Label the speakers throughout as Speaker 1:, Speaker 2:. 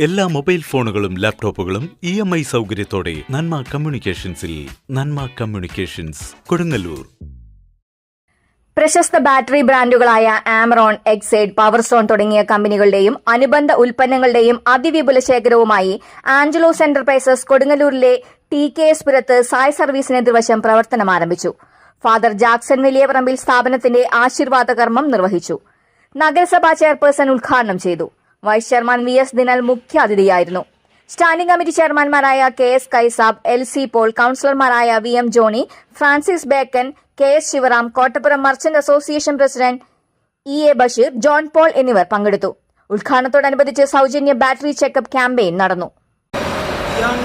Speaker 1: എല്ലാ മൊബൈൽ ഫോണുകളും ലാപ്ടോപ്പുകളും ഇ എം ഐ സൗകര്യത്തോടെ നന്മ കമ്മ്യൂണിക്കേഷൻസിൽ നന്മ കമ്മ്യൂണിക്കേഷൻസ് കൊടുങ്ങല്ലൂർ.
Speaker 2: പ്രശസ്ത ബാറ്ററി ബ്രാൻഡുകളായ ആമറോൺ എക്സൈഡ് പവർസോൺ തുടങ്ങിയ കമ്പനികളുടെയും അനുബന്ധ ഉൽപ്പന്നങ്ങളുടെയും അതിവിപുല ശേഖരവുമായി ആഞ്ചലോസ് എന്റർപ്രൈസസ് കൊടുങ്ങല്ലൂരിലെ ടി കെ എസ് പുരത്ത് സായ് സർവീസിന് എതിർവശം പ്രവർത്തനം ആരംഭിച്ചു. ഫാദർ ജാക്സൺ വലിയപറമ്പിൽ സ്ഥാപനത്തിന്റെ ആശീർവാദ കർമ്മം നിർവഹിച്ചു. നഗരസഭാ ചെയർപേഴ്സൺ ഉദ്ഘാടനം ചെയ്തു. Vice chairman V S Dinal മുഖ്യാതിഥിയായിരുന്നു. Standing committee ചെയർമാൻമാരായ K S Kaisab L C Paul കൌൺസിലർമാരായ V M Johny Francis Bacon K S Sivaram Kottappuram merchant association president E A Basheer John Paul എന്നിവർ പങ്കെടുത്തു. ഉദ്ഘാടനത്തോടനുബന്ധിച്ച് സൗജന്യ battery checkup campaign നടന്നു.
Speaker 3: John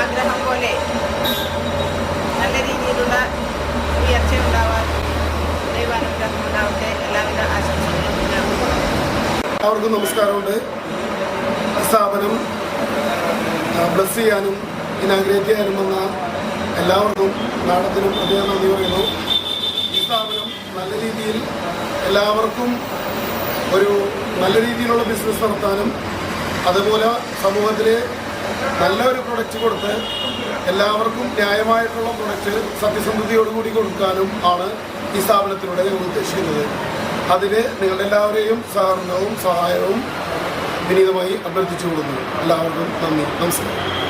Speaker 3: ആഗ്രഹം പോലെ നല്ല രീതിയിലുള്ള ഉയർച്ച ഉണ്ടാവാൻ ദൈവാനുഗ്രഹം ഉണ്ടാവട്ടെ. എല്ലാവിധ ആശംസകളും
Speaker 4: നമസ്കാരമുണ്ട്. സ്ഥാപനം ബ്ലസ് ചെയ്യാനും ഇനാഗ്രേറ്റ് ചെയ്യാനും വന്ന എല്ലാവർക്കും നാടത്തിനും പ്രത്യേകം നന്ദി പറയുന്നു. ഈ സ്ഥാപനം നല്ല രീതിയിൽ എല്ലാവർക്കും ഒരു നല്ല രീതിയിലുള്ള ബിസിനസ് നടത്താനും അതുപോലെ സമൂഹത്തിൽ നല്ല ഒരു പ്രൊഡക്റ്റ് കൊടുത്ത് എല്ലാവർക്കും ന്യായമായിട്ടുള്ള പ്രൊഡക്റ്റ് സത്യസന്ധതയോടുകൂടി കൊടുക്കാനും ആണ് ഈ സ്ഥാപനത്തിലൂടെ ഞങ്ങൾ ഉദ്ദേശിക്കുന്നത്. അതിന് നിങ്ങളുടെ എല്ലാവരെയും സഹകരണവും സഹായവും വിനീതമായി അഭ്യർത്ഥിച്ചുകൊള്ളുന്നു. എല്ലാവർക്കും നന്ദി. നമസ്കാരം.